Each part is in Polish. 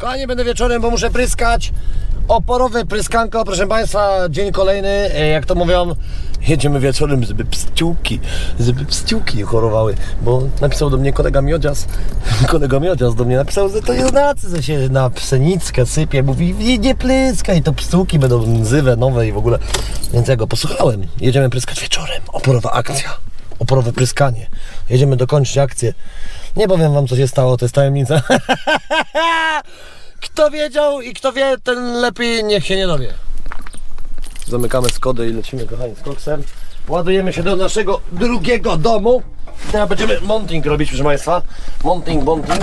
Kochani, będę wieczorem, bo muszę pryskać. Oporowe pryskanko, proszę Państwa, dzień kolejny, e, jak to mówią, jedziemy wieczorem, żeby pstiuki, żeby pstiuki nie chorowały, bo napisał do mnie kolega Miodzias, kolega Miodzias do mnie napisał, że to jest nacy, się na pszenickę sypie, mówi, nie, pryskaj, to pstiuki będą zywe, nowe i w ogóle, więc ja go posłuchałem, jedziemy pryskać wieczorem, oporowa akcja, oporowe pryskanie, jedziemy dokończyć akcję, nie powiem Wam, co się stało, to jest tajemnica. Kto wiedział i kto wie, ten lepiej niech się nie dowie. Zamykamy skody i lecimy, kochani, z koksem. Ładujemy się do naszego drugiego domu. Teraz będziemy monting robić, proszę Państwa. Monting, monting.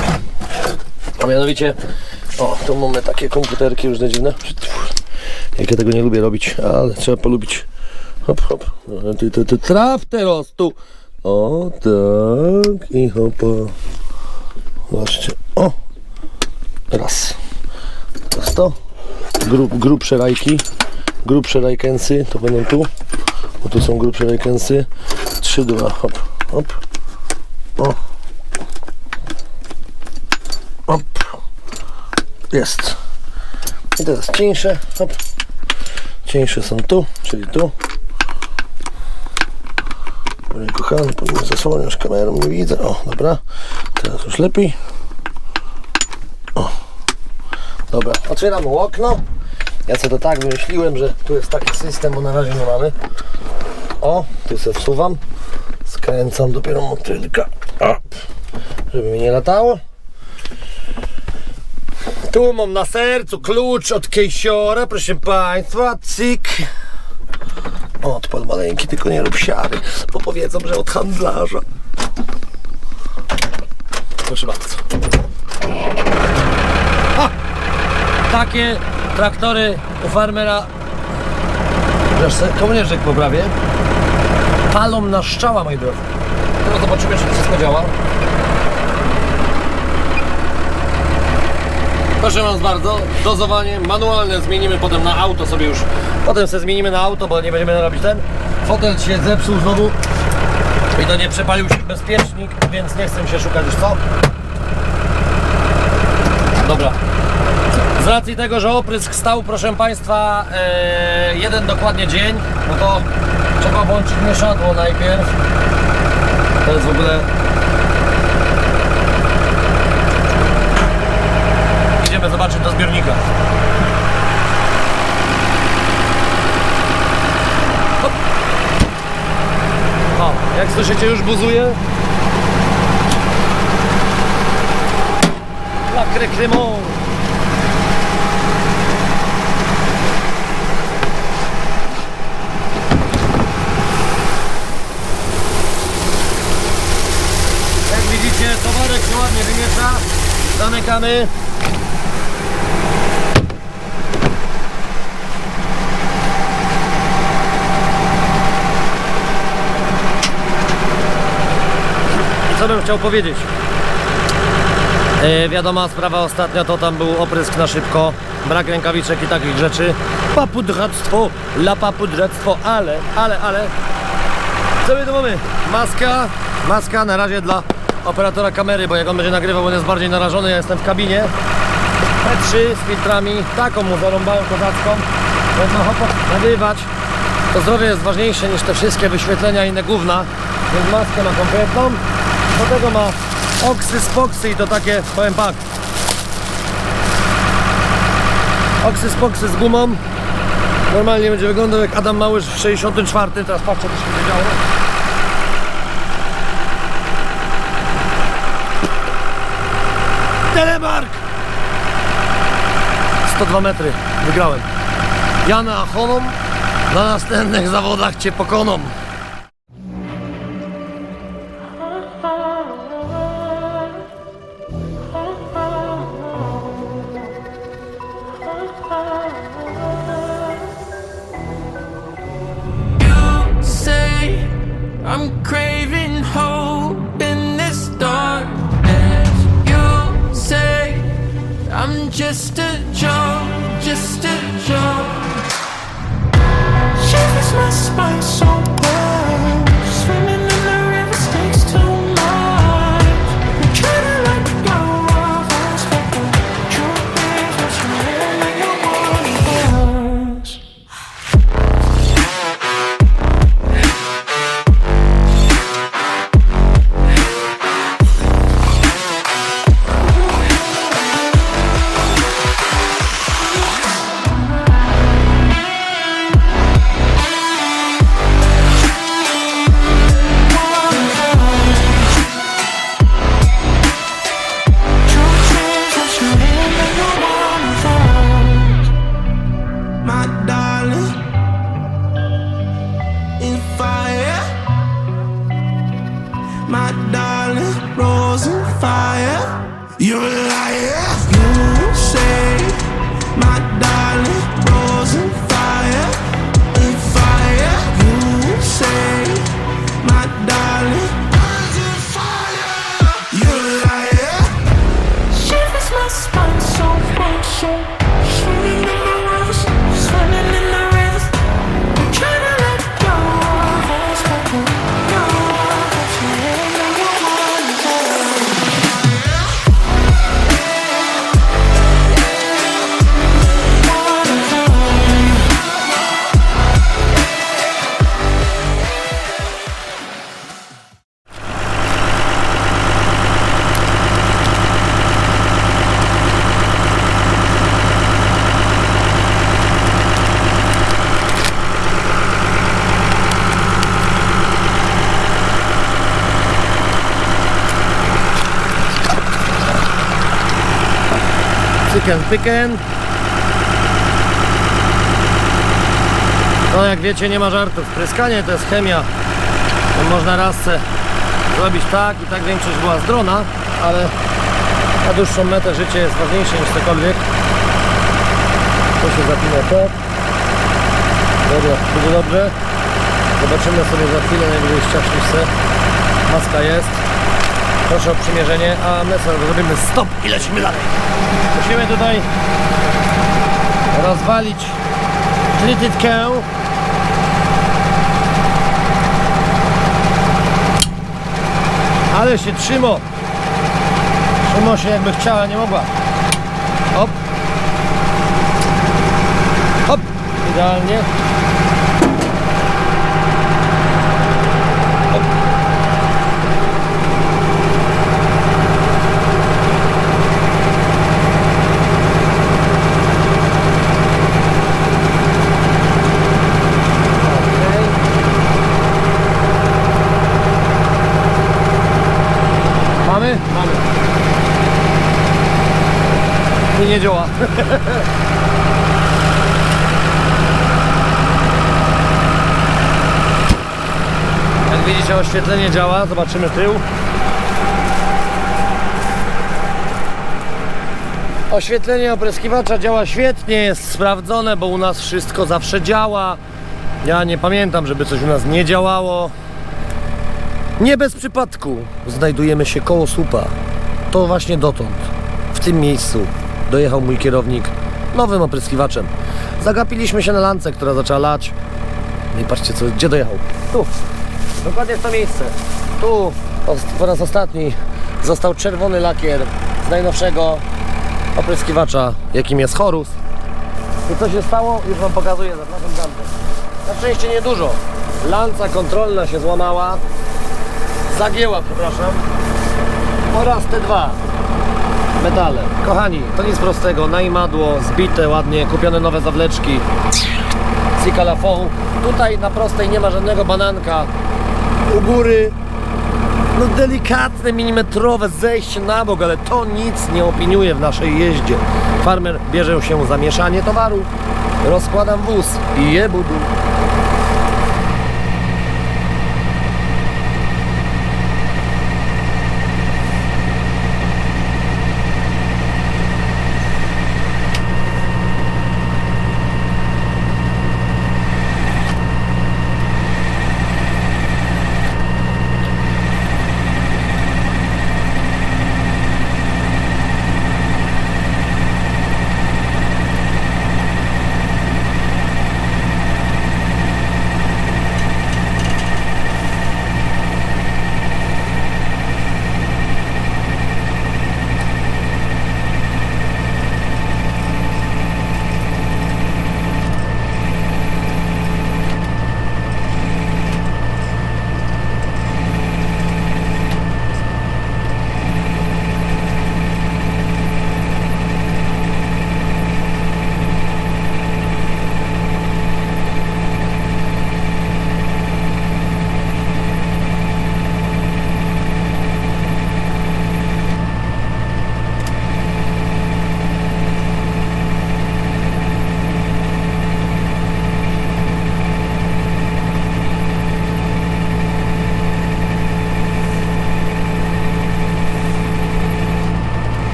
A mianowicie, o, tu mamy takie komputerki różne dziwne. Jak ja tego nie lubię robić, ale trzeba polubić. Hop, hop. Ty, ty, ty, teraz tu. O, tak. I hopa. Zobaczcie. O. Raz. Teraz to. Grub, grubsze rajki. Grubsze rajkensy. To będą tu. Bo tu są grubsze rajkensy. Trzy, dwa. Hop. Hop. O. Hop. Jest. I teraz cieńsze. Hop. Cieńsze są tu, czyli tu. Panie kochany, pan mnie zasłoniasz kamerą, nie widzę. O, dobra. Teraz już lepiej. Dobra, otwieramy okno. Ja sobie to tak wymyśliłem, że tu jest taki system, bo na razie nie mamy. O, tu sobie wsuwam. Skręcam dopiero motylka. Żeby mi nie latało. Tu mam na sercu klucz od kejsiora, proszę Państwa. Cyk. Odpad maleńki, tylko nie rób siary, bo powiedzą, że od handlarza. Proszę bardzo. Takie traktory u farmera, zresztą kołnierzyk poprawię, palą na szczała, moi drodzy. Teraz zobaczymy, czy wszystko działa. Proszę Was bardzo, dozowanie manualne zmienimy potem na auto sobie już. Potem sobie zmienimy na auto, bo nie będziemy robić ten. Fotel się zepsuł znowu i to nie przepalił się bezpiecznik, więc nie chcę się szukać już co. Dobra. Z racji tego, że oprysk stał, proszę Państwa, e, jeden dokładnie dzień, no to trzeba włączyć mieszadło najpierw. To jest w ogóle Idziemy zobaczyć do zbiornika. Hop. O, jak słyszycie już buzuje. La Cremont. Jak widzicie, ładnie wymiesza. Zamykamy. I co bym chciał powiedzieć? E, wiadoma sprawa ostatnio to tam był oprysk na szybko, brak rękawiczek i takich rzeczy. Papudractwo, la papudractwo, ale, ale, ale. Co my tu mamy? Maska, maska na razie dla operatora kamery, bo jak on będzie nagrywał, on jest bardziej narażony, ja jestem w kabinie. P3 z filtrami, taką mu zarąbałem kozacką. Będą hop, nagrywać. To zdrowie jest ważniejsze niż te wszystkie wyświetlenia i inne gówna, więc maskę ma kompletną. Do tego ma oksy, spoksy i to takie, powiem tak. Oksy, spoksy z gumą. Normalnie będzie wyglądał jak Adam Małysz w 64. Teraz patrzę, co się działo. Telemark! 102 metry. Wygrałem. Jana Achoną na następnych zawodach Cię pokoną. show. Chicken picken. No jak wiecie nie ma żartów. Pryskanie to jest chemia. To można raz zrobić tak i tak większość była drona, ale na dłuższą metę życie jest ważniejsze niż cokolwiek. To się zapina tak. Dobra, będzie dobrze. Zobaczymy sobie za chwilę, najwyżej ściągnąć se. Maska jest. Proszę o przymierzenie, a my sobie zrobimy stop i lecimy dalej. Musimy tutaj rozwalić trytytkę. Ale się trzymo. Trzymo się jakby chciała, nie mogła. Hop. Hop. Idealnie. Hop. Okej. Mamy? Mamy. I nie działa. Oświetlenie działa, zobaczymy tył. Oświetlenie opryskiwacza działa świetnie, jest sprawdzone, bo u nas wszystko zawsze działa. Ja nie pamiętam, żeby coś u nas nie działało. Nie bez przypadku znajdujemy się koło słupa. To właśnie dotąd, w tym miejscu, dojechał mój kierownik nowym opryskiwaczem. Zagapiliśmy się na lance, która zaczęła lać. No i patrzcie, co, gdzie dojechał. Tu, dokładnie w to miejsce. Tu po, raz ostatni został czerwony lakier z najnowszego opryskiwacza, jakim jest Horus. I co się stało? Już Wam pokazuję, zapraszam tamten. Na szczęście niedużo. Lanca kontrolna się złamała. Zagięła, przepraszam. Oraz te dwa metale. Kochani, to nic prostego. Najmadło, zbite ładnie, kupione nowe zawleczki. Lafon. Tutaj na prostej nie ma żadnego bananka. U góry no delikatne, milimetrowe zejście na bok, ale to nic nie opiniuje w naszej jeździe. Farmer bierze się za mieszanie towaru, rozkładam wóz i je budu.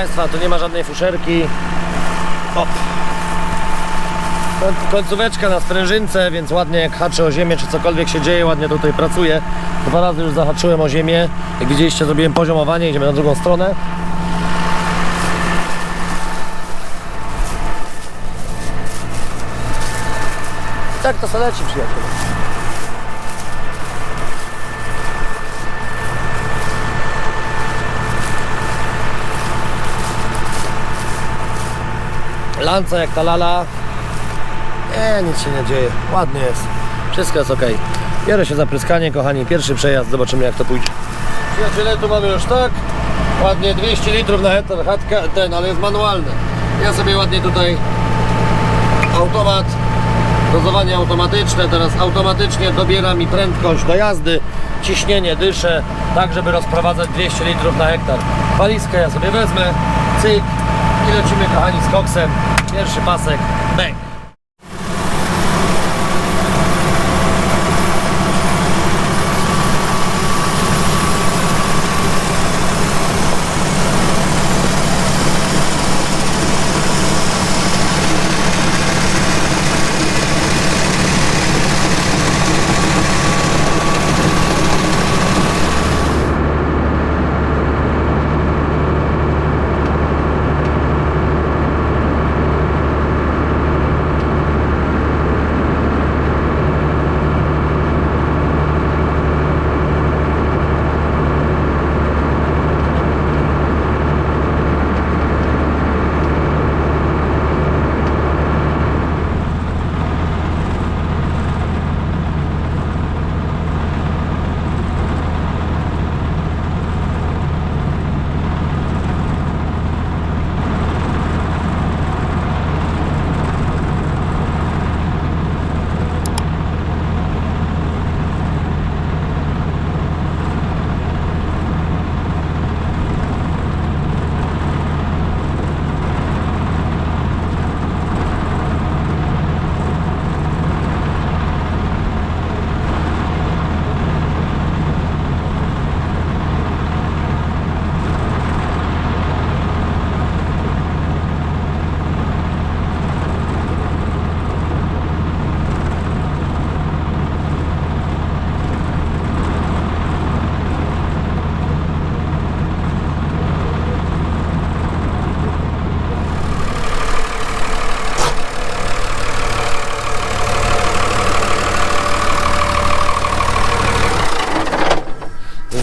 Państwa, tu nie ma żadnej fuszerki. Koń- Końcóweczka na sprężynce, więc ładnie jak haczę o ziemię, czy cokolwiek się dzieje, ładnie tutaj pracuję. Dwa razy już zahaczyłem o ziemię. Jak widzieliście, zrobiłem poziomowanie, idziemy na drugą stronę. Tak to se leci, przyjaciele. Lanca jak ta lala. Nie, nic się nie dzieje. Ładnie jest. Wszystko jest ok. Biorę się za pryskanie, kochani. Pierwszy przejazd, zobaczymy jak to pójdzie. Przyjaciele, tu mamy już tak. Ładnie 200 litrów na hektar. Chatka, ten, ale jest manualny. Ja sobie ładnie tutaj automat, dozowanie automatyczne. Teraz automatycznie dobiera mi prędkość do jazdy. Ciśnienie dyszę, tak żeby rozprowadzać 200 litrów na hektar. Walizkę ja sobie wezmę, cyk i lecimy kochani z koksem. Pierwszy pasek, bang.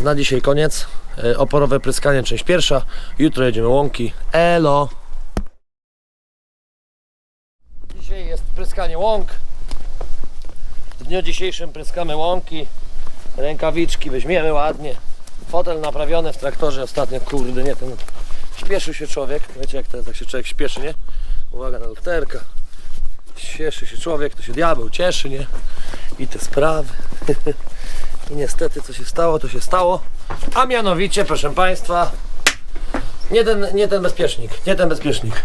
Na dzisiaj koniec. E, Oporowe pryskanie, część pierwsza. Jutro jedziemy łąki. Elo! Dzisiaj jest pryskanie łąk. W dniu dzisiejszym pryskamy łąki. Rękawiczki weźmiemy ładnie. Fotel naprawiony w traktorze ostatnio. Kurde, nie ten. Śpieszył się człowiek. Wiecie jak to jest, jak się człowiek śpieszy, nie? Uwaga na lusterka. Śpieszy się człowiek, to się diabeł cieszy, nie? I te sprawy. I niestety co się stało, to się stało. A mianowicie, proszę Państwa, nie ten, nie ten bezpiecznik, nie ten bezpiecznik.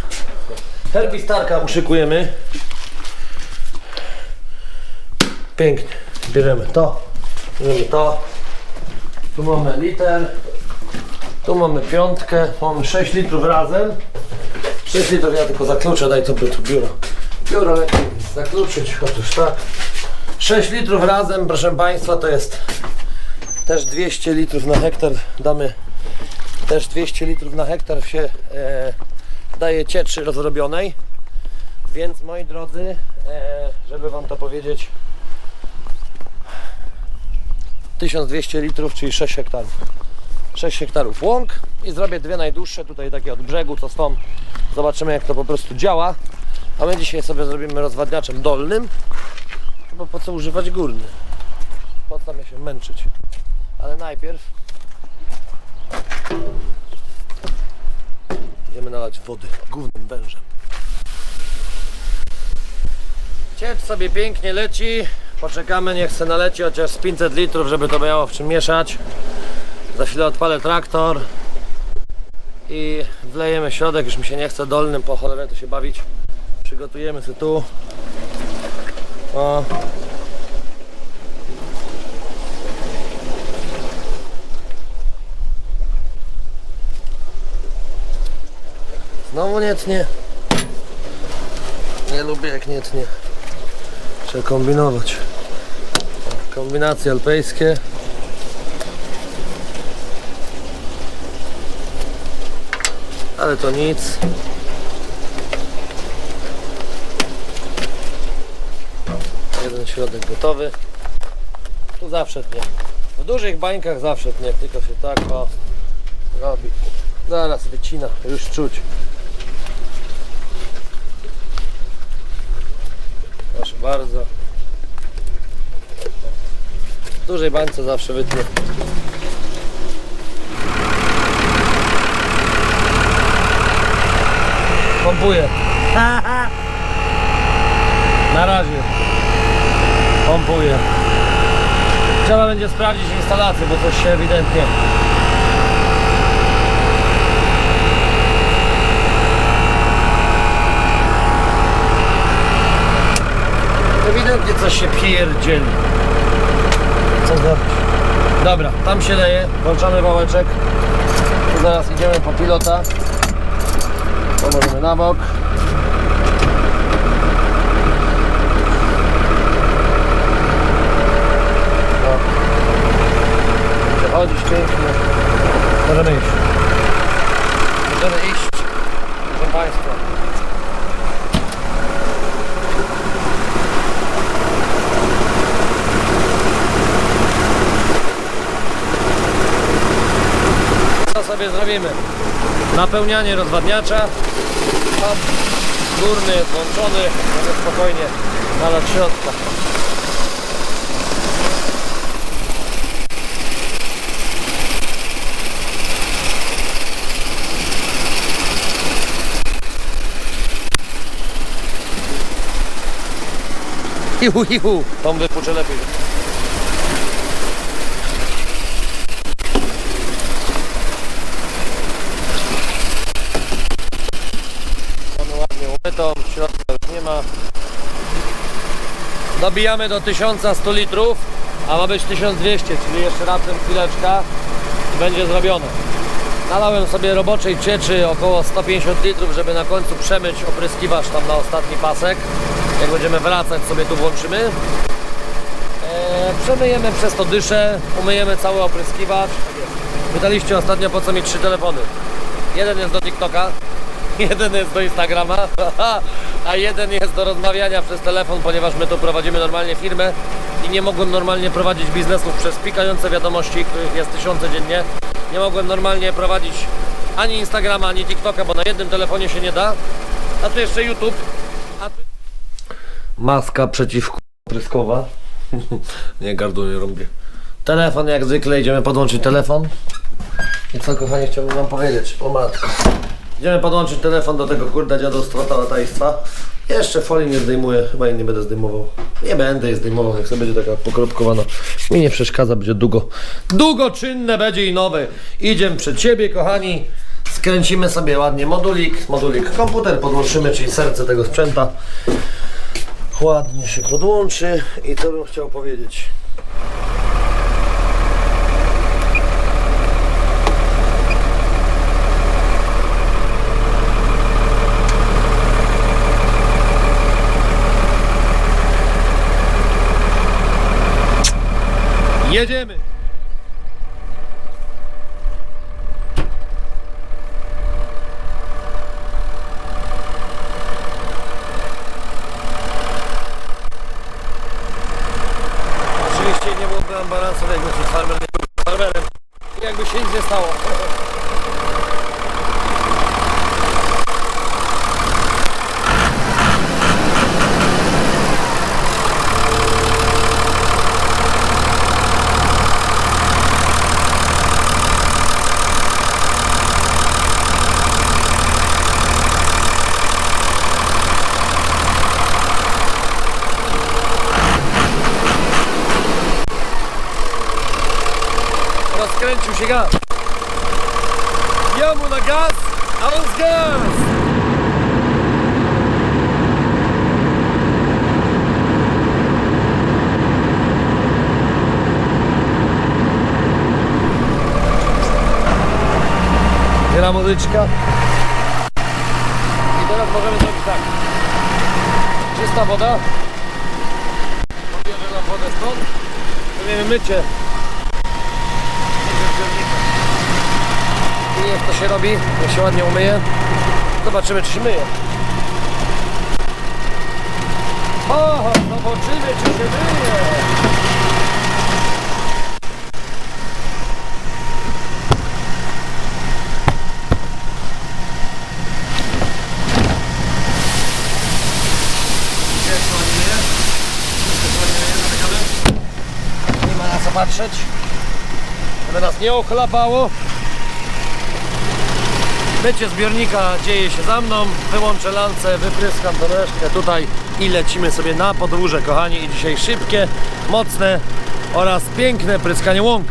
Herbistarka uszykujemy. Pięknie. Bierzemy to, bierzemy to. Tu mamy liter, tu mamy piątkę, mamy 6 litrów razem. 6 litrów ja tylko zakluczę, daj to tu biuro. Biuro lepiej zakluczyć, chociaż tak. 6 litrów razem, proszę Państwa, to jest też 200 litrów na hektar. Damy też 200 litrów na hektar się e, daje cieczy rozrobionej. Więc moi drodzy, e, żeby Wam to powiedzieć, 1200 litrów, czyli 6 hektarów. 6 hektarów łąk i zrobię dwie najdłuższe tutaj takie od brzegu, co są. Zobaczymy jak to po prostu działa. A my dzisiaj sobie zrobimy rozwadniaczem dolnym, bo po co używać górny? Po co mnie się męczyć? Ale najpierw idziemy nalać wody głównym wężem. Ciecz sobie pięknie leci. Poczekamy, niech se naleci chociaż z 500 litrów, żeby to miało w czym mieszać. Za chwilę odpalę traktor i wlejemy środek. Już mi się nie chce dolnym po cholerę to się bawić. Przygotujemy sobie tu. O, Znowu nie tnie. Nie lubię jak nie tnie. Trzeba kombinować. Kombinacje alpejskie. Ale to nic. Jeden środek gotowy. Tu zawsze tnie. W dużych bańkach zawsze tnie, tylko się tak o robi. Zaraz wycina, już czuć. Proszę bardzo. W dużej bańce zawsze wytnie. Pompuję. Na razie. Pompuję. Trzeba będzie sprawdzić instalację, bo coś się ewidentnie Ewidentnie coś się pierdzieli. Co zrobić? Dobra, tam się leje, włączamy wałeczek. Zaraz idziemy po pilota. Położymy na bok. Przechodzić pięknie. Możemy iść. Możemy iść. Proszę Państwa. Co sobie zrobimy? Napełnianie rozwadniacza. Tam górny jest włączony, może spokojnie nalać środka. Ihu, ihu. Tom wypuczę lepiej. Mamy ładnie umytą, środka już nie ma. Dobijamy do 1100 litrów, a ma być 1200, czyli jeszcze raptem chwileczka i będzie zrobione. Nalałem sobie roboczej cieczy około 150 litrów, żeby na końcu przemyć opryskiwacz tam na ostatni pasek. Jak będziemy wracać sobie tu włączymy. Eee, przemyjemy przez to dyszę, umyjemy cały opryskiwacz. Pytaliście ostatnio po co mi trzy telefony. Jeden jest do TikToka, jeden jest do Instagrama, a jeden jest do rozmawiania przez telefon, ponieważ my tu prowadzimy normalnie firmę i nie mogłem normalnie prowadzić biznesów przez pikające wiadomości, których jest tysiące dziennie. Nie mogłem normalnie prowadzić ani Instagrama, ani TikToka, bo na jednym telefonie się nie da. A tu jeszcze YouTube. Maska przeciwpryskowa. nie, gardło nie robię. Telefon jak zwykle, idziemy podłączyć telefon. I co kochani chciałbym wam powiedzieć, o matko. Idziemy podłączyć telefon do tego kurde dziadostwa, tałataństwa. Jeszcze folii nie zdejmuję, chyba jej nie będę zdejmował. Nie będę jej zdejmował, niech sobie będzie taka pokropkowana. Mi nie przeszkadza, będzie długo. Długoczynne będzie i nowe. Idziemy przed siebie, kochani. Skręcimy sobie ładnie modulik, modulik komputer podłączymy, czyli serce tego sprzęta. Ładnie się podłączy i co bym chciał powiedzieć. Jedziemy! Oczywiście nie byłoby ambulansu, jakby się farmer nie był farmerem. I Jakby się nic nie stało. Rozkręcił się gaz. Ja mu na gaz, a z gaz. Gra muzyczka. możemy zrobić tak. Czysta woda. Pobierze nam wodę stąd. Robimy. Mycie I niech to się robi, niech się ładnie umyje. Zobaczymy czy się myje. O, zobaczymy czy się myje. Nie ma na co patrzeć. Żeby nas nie ochlapało. Mycie zbiornika dzieje się za mną. Wyłączę lancę, wypryskam resztkę tutaj i lecimy sobie na podwórze, kochani. I dzisiaj szybkie, mocne oraz piękne pryskanie łąk.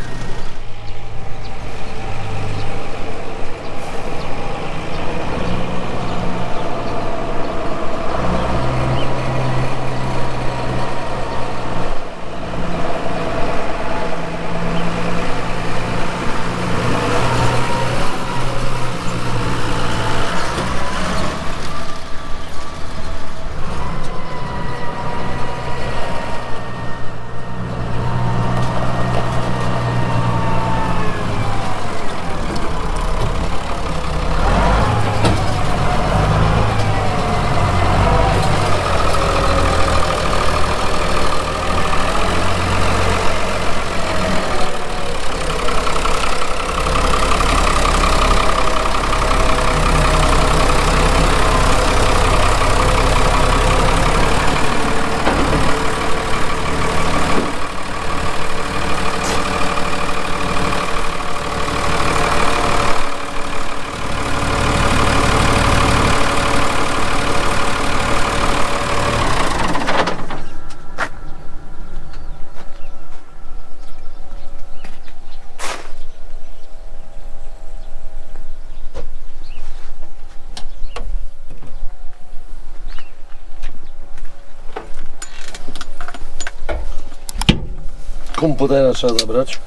Komputera trzeba zabrać.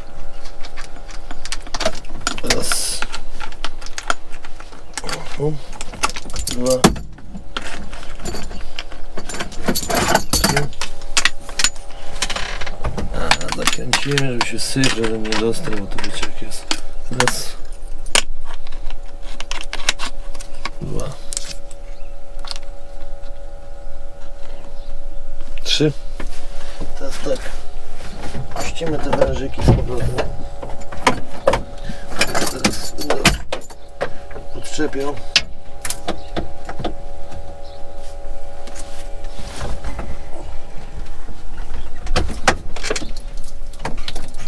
Raz. Dwa. Zakręcimy, żeby się syf, żeby nie dostał, bo to wiecie jak jest. Raz. Dwa. Trzy. Teraz tak. Wężyki z powrotem. Teraz.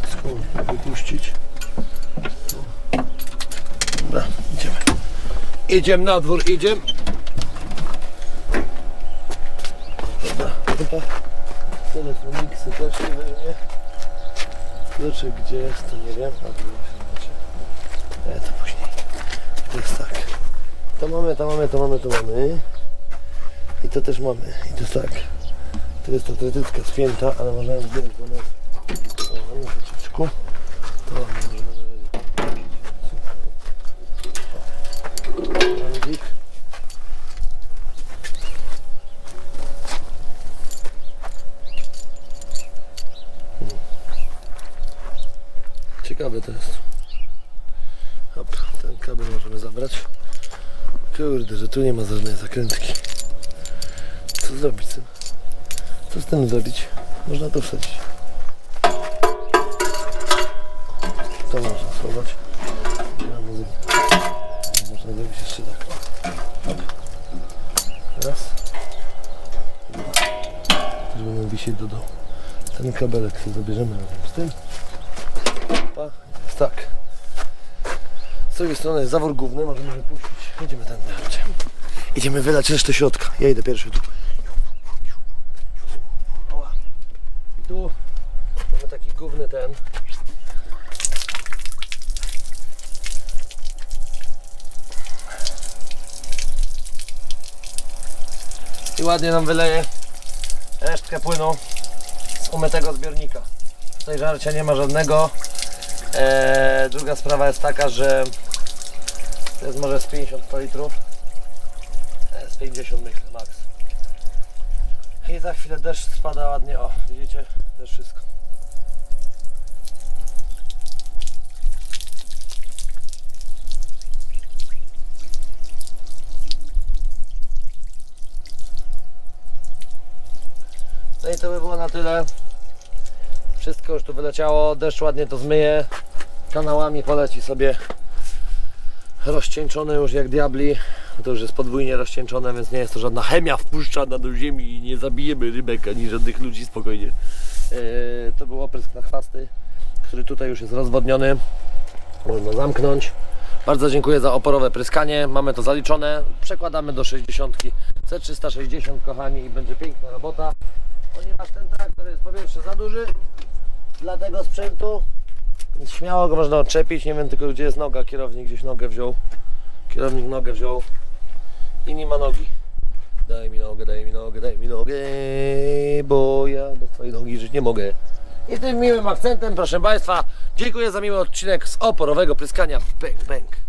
Wszystko wypuścić. Dobra, idziemy. Idziemy na dwór, idziemy. Dobra, chyba tyle są miksy też nie weźmie. Znaczy gdzie jest, to nie wiem, a tu się znaczy. E, to później. To jest tak. To mamy, to mamy, to mamy, to mamy. I to też mamy. I to jest tak. To jest ta tretycka spięta, ale możemy zdjąć do nas. O, mamy troszeczkę. To możemy Randzik. Ciekawe to jest. Hop, ten kabel możemy zabrać. Kurde, że tu nie ma żadnej zakrętki. Co zrobić z tym? Co z tym zrobić? Można to wsadzić. To można schować. Można zrobić jeszcze tak. Raz. Dwa. Też będą wisieć do dołu. Ten kabelek sobie zabierzemy razem z tym. Opa, jest tak. Z drugiej strony jest zawór główny, możemy wypuścić. Idziemy tędy, chodźcie. Idziemy wylać resztę środka. Ja idę pierwszy tu. Oła. I tu mamy taki główny ten. I ładnie nam wyleje resztkę płynu z umytego zbiornika. Tutaj żarcia nie ma żadnego. Eee, druga sprawa jest taka, że to jest może z 50 litrów. To jest 50 myślę, max. I za chwilę deszcz spada ładnie, o, widzicie? Też wszystko. No i to by było na tyle. Wszystko już tu wyleciało, deszcz ładnie to zmyje. Kanałami poleci sobie rozcieńczone już jak diabli. To już jest podwójnie rozcieńczone, więc nie jest to żadna chemia wpuszczana do ziemi i nie zabijemy rybek ani żadnych ludzi spokojnie. Yy, to był oprysk na chwasty, który tutaj już jest rozwodniony. Można zamknąć. Bardzo dziękuję za oporowe pryskanie. Mamy to zaliczone. Przekładamy do 60. C360 kochani i będzie piękna robota. Ponieważ ten traktor jest po pierwsze za duży dla tego sprzętu. Więc śmiało go można odczepić. Nie wiem tylko gdzie jest noga. Kierownik gdzieś nogę wziął. Kierownik nogę wziął i nie ma nogi. Daj mi nogę, daj mi nogę, daj mi nogę, bo ja bez twojej nogi żyć nie mogę. I tym miłym akcentem, proszę Państwa, dziękuję za miły odcinek z oporowego pryskania. Bang, bang.